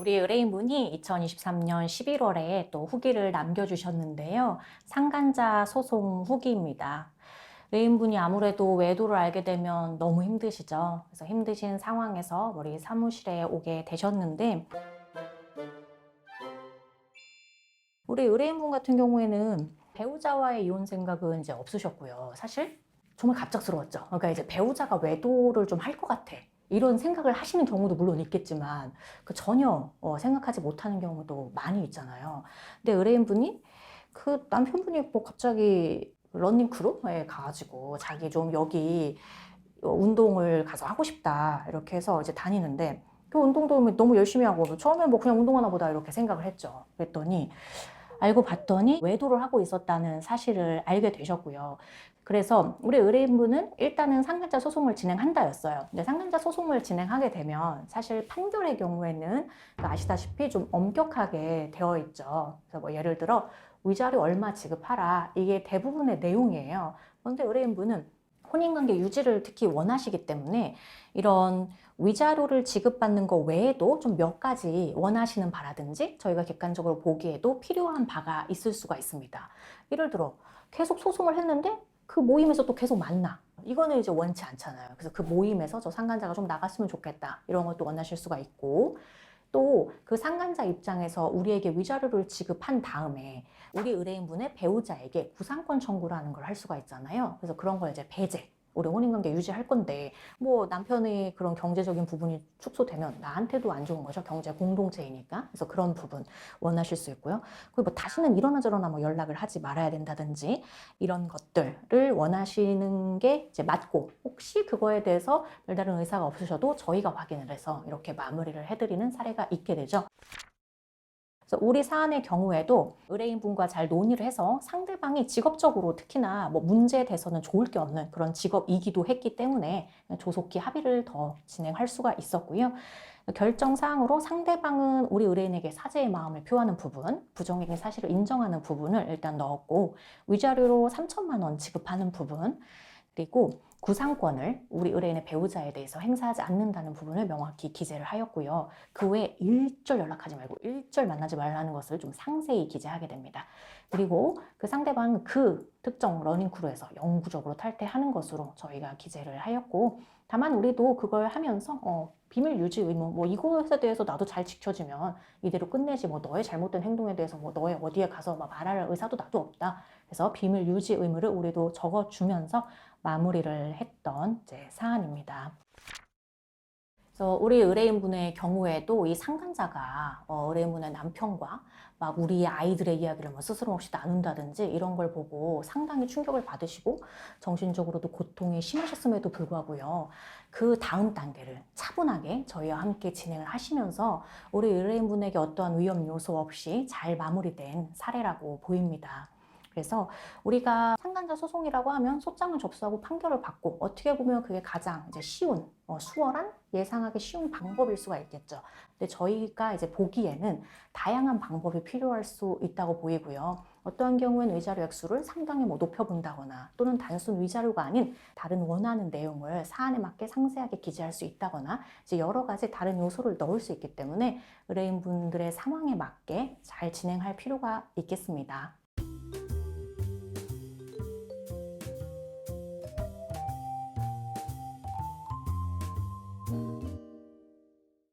우리 의뢰인분이 2023년 11월에 또 후기를 남겨주셨는데요. 상간자 소송 후기입니다. 의뢰인분이 아무래도 외도를 알게 되면 너무 힘드시죠. 그래서 힘드신 상황에서 우리 사무실에 오게 되셨는데, 우리 의뢰인분 같은 경우에는 배우자와의 이혼 생각은 이제 없으셨고요. 사실 정말 갑작스러웠죠. 그러니까 이제 배우자가 외도를 좀 할 것 같아. 이런 생각을 하시는 경우도 물론 있겠지만 그 전혀 어, 생각하지 못하는 경우도 많이 있잖아요. 근데 의뢰인분이 그 남편분이 뭐 갑자기 러닝 크루에 가가지고 자기 좀 여기 어, 운동을 가서 하고 싶다 이렇게 해서 이제 다니는데 그 운동도 너무 열심히 하고 처음에 뭐 그냥 운동하나 보다 이렇게 생각을 했죠. 그랬더니 알고 봤더니 외도를 하고 있었다는 사실을 알게 되셨고요. 그래서 우리 의뢰인분은 일단은 상간자 소송을 진행한다였어요. 근데 상간자 소송을 진행하게 되면 사실 판결의 경우에는 그 아시다시피 좀 엄격하게 되어 있죠. 그래서 뭐 예를 들어 위자료 얼마 지급하라 이게 대부분의 내용이에요. 그런데 의뢰인분은 혼인관계 유지를 특히 원하시기 때문에 이런 위자료를 지급받는 것 외에도 좀 몇 가지 원하시는 바라든지 저희가 객관적으로 보기에도 필요한 바가 있을 수가 있습니다. 예를 들어 계속 소송을 했는데 그 모임에서 또 계속 만나. 이거는 이제 원치 않잖아요. 그래서 그 모임에서 저 상간자가 좀 나갔으면 좋겠다. 이런 것도 원하실 수가 있고 또 그 상간자 입장에서 우리에게 위자료를 지급한 다음에 우리 의뢰인분의 배우자에게 구상권 청구를 하는 걸 할 수가 있잖아요. 그래서 그런 걸 이제 배제, 우리 혼인관계 유지할 건데 뭐 남편의 그런 경제적인 부분이 축소되면 나한테도 안 좋은 거죠. 경제 공동체이니까. 그래서 그런 부분 원하실 수 있고요. 그리고 뭐 다시는 이러나 저러나 뭐 연락을 하지 말아야 된다든지 이런 것들을 원하시는 게 이제 맞고 혹시 그거에 대해서 별다른 의사가 없으셔도 저희가 확인을 해서 이렇게 마무리를 해드리는 사례가 있게 되죠. 그래서 우리 사안의 경우에도 의뢰인분과 잘 논의를 해서 상대방이 직업적으로 특히나 뭐 문제에 대해서는 좋을 게 없는 그런 직업이기도 했기 때문에 조속히 합의를 더 진행할 수가 있었고요. 결정 사항으로 상대방은 우리 의뢰인에게 사죄의 마음을 표하는 부분, 부정행위 사실을 인정하는 부분을 일단 넣었고 위자료로 3천만 원 지급하는 부분, 그리고 구상권을 우리 의뢰인의 배우자에 대해서 행사하지 않는다는 부분을 명확히 기재를 하였고요. 그 외에 일절 연락하지 말고 일절 만나지 말라는 것을 좀 상세히 기재하게 됩니다. 그리고 그 상대방은 그 특정 러닝크루에서 영구적으로 탈퇴하는 것으로 저희가 기재를 하였고 다만 우리도 그걸 하면서 어, 비밀 유지 의무 뭐 이것에 대해서 나도 잘 지켜주면 이대로 끝내지 뭐 너의 잘못된 행동에 대해서 뭐 너의 어디에 가서 막 말할 의사도 나도 없다. 그래서 비밀 유지 의무를 우리도 적어주면서 마무리를 했던 이제 사안입니다. 그래서 우리 의뢰인분의 경우에도 이 상간자가 어, 의뢰인분의 남편과 막 우리 아이들의 이야기를 뭐 스스럼 없이 나눈다든지 이런 걸 보고 상당히 충격을 받으시고 정신적으로도 고통이 심하셨음에도 불구하고요. 그 다음 단계를 차분하게 저희와 함께 진행을 하시면서 우리 의뢰인분에게 어떠한 위험 요소 없이 잘 마무리된 사례라고 보입니다. 그래서 우리가 상간자 소송이라고 하면 소장을 접수하고 판결을 받고 어떻게 보면 그게 가장 이제 쉬운 어, 수월한 예상하기 쉬운 방법일 수가 있겠죠. 근데 저희가 이제 보기에는 다양한 방법이 필요할 수 있다고 보이고요. 어떠한 경우에는 위자료 액수를 상당히 뭐 높여본다거나 또는 단순 위자료가 아닌 다른 원하는 내용을 사안에 맞게 상세하게 기재할 수 있다거나 이제 여러 가지 다른 요소를 넣을 수 있기 때문에 의뢰인분들의 상황에 맞게 잘 진행할 필요가 있겠습니다.